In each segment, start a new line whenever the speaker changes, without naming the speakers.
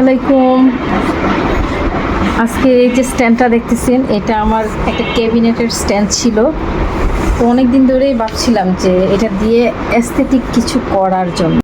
আলাইকুম। আজকে এই যে স্ট্যান্ডটা দেখতেছেন, এটা আমার একটা ক্যাবিনেটের স্ট্যান্ড ছিল। তো অনেকদিন ধরেই ভাবছিলাম যে এটা দিয়ে অ্যাস্থেটিক কিছু করার জন্য।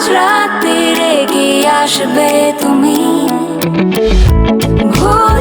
আজ রাতে রেগে আসবে তুমি। ভোর